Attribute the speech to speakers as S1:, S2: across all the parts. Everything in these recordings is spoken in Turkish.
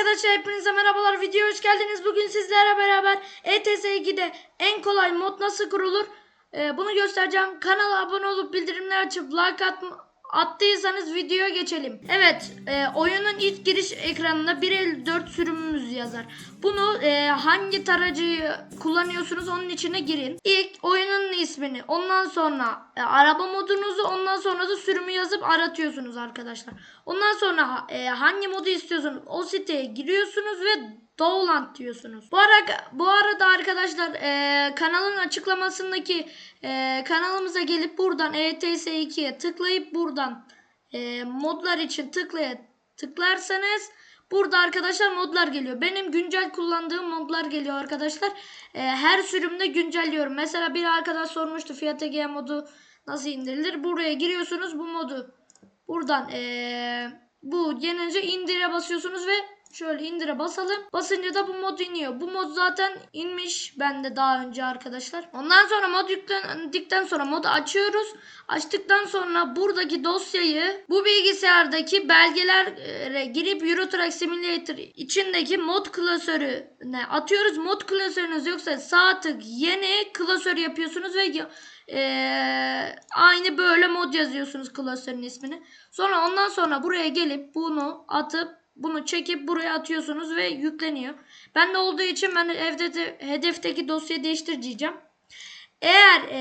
S1: Arkadaşlar hepinize merhabalar. Videoya hoş geldiniz. Bugün sizlerle beraber E ETS 2'de en kolay mod nasıl kurulur? Ee, bunu göstereceğim. Kanala abone olup bildirimleri açıp like at attıysanız videoya geçelim. Evet, e, oyunun ilk giriş ekranında 1.54 sürümümüz yazar. Bunu e, hangi tarayıcıyı kullanıyorsunuz onun içine girin. İlk oyunun ismini, ondan sonra e, araba modunuzu, ondan sonra da sürümü yazıp aratıyorsunuz arkadaşlar. Ondan sonra e, hangi modu istiyorsunuz o siteye giriyorsunuz ve Dowland diyorsunuz. Bu arada bu arada arkadaşlar e, kanalın açıklamasındaki e, kanalımıza gelip buradan E ETS 2'ye tıklayıp buradan e, modlar için tıklaya tıklarsanız burada arkadaşlar modlar geliyor. Benim güncel kullandığım modlar geliyor arkadaşlar. E, her sürümde güncelliyorum. Mesela bir arkadaş sormuştu Fiat Egea modu nasıl indirilir? Buraya giriyorsunuz bu modu. Buradan e, bu gelince indire basıyorsunuz ve Şöyle indire basalım. Basınca da bu mod iniyor. Bu mod zaten inmiş bende daha önce arkadaşlar. Ondan sonra mod yüklendikten sonra modu açıyoruz. Açtıktan sonra buradaki dosyayı bu bilgisayardaki belgelere girip Euro Truck Simulator içindeki mod klasörüne atıyoruz. Mod klasörünüz yoksa sağ tık yeni klasör yapıyorsunuz ve eee, aynı böyle mod yazıyorsunuz klasörün ismini. Sonra ondan sonra buraya gelip bunu atıp bunu çekip buraya atıyorsunuz ve yükleniyor. Ben de olduğu için ben evde de hedefteki dosyayı değiştireceğim. Eğer e,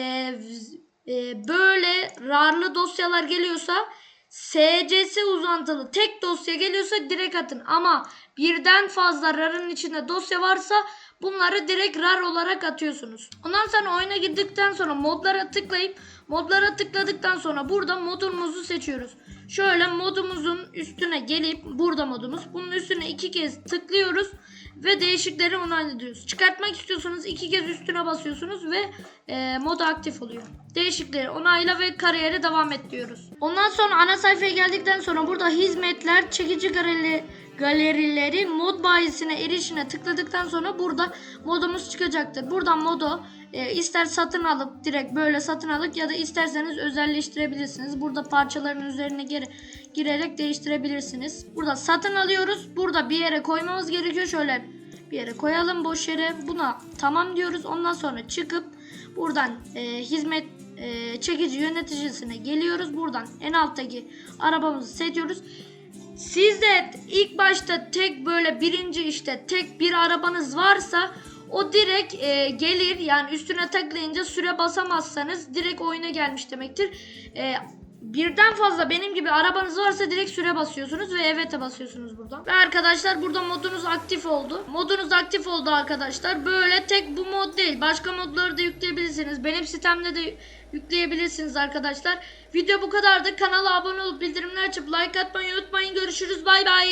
S1: e, böyle RAR'lı dosyalar geliyorsa SCS uzantılı tek dosya geliyorsa direkt atın. Ama birden fazla RAR'ın içinde dosya varsa bunları direkt RAR olarak atıyorsunuz. Ondan sonra oyuna girdikten sonra modlara tıklayıp modlara tıkladıktan sonra burada modumuzu seçiyoruz. Şöyle modumuzun üstüne gelip burada modumuz bunun üstüne iki kez tıklıyoruz ve değişikleri onaylıyoruz. Çıkartmak istiyorsanız iki kez üstüne basıyorsunuz ve e, mod aktif oluyor. Değişikleri onayla ve kariyere devam et diyoruz. Ondan sonra ana sayfaya geldikten sonra burada hizmetler, çekici galeri, galerileri mod bayisine erişine tıkladıktan sonra burada modumuz çıkacaktır. Buradan modu e, ister satın alıp direkt böyle satın alıp ya da isterseniz özelleştirebilirsiniz. Burada parçaların üzerine gire, girerek değiştirebilirsiniz. Burada satın alıyoruz. Burada bir yere koymamız gerekiyor. Şöyle bir yere koyalım boş yere. Buna tamam diyoruz. Ondan sonra çıkıp buradan e, hizmet e, çekici yöneticisine geliyoruz. Buradan en alttaki arabamızı seçiyoruz. Siz de ilk başta tek böyle birinci işte tek bir arabanız varsa o direkt e, gelir yani üstüne tıklayınca süre basamazsanız direkt oyuna gelmiş demektir. E, birden fazla benim gibi arabanız varsa direkt süre basıyorsunuz ve evet'e basıyorsunuz buradan. Ve arkadaşlar burada modunuz aktif oldu. Modunuz aktif oldu arkadaşlar. Böyle tek bu mod değil. Başka modları da yükleyebilirsiniz. Benim sitemde de yükleyebilirsiniz arkadaşlar. Video bu kadardı. Kanala abone olup bildirimleri açıp like atmayı unutmayın. Görüşürüz. Bay bay.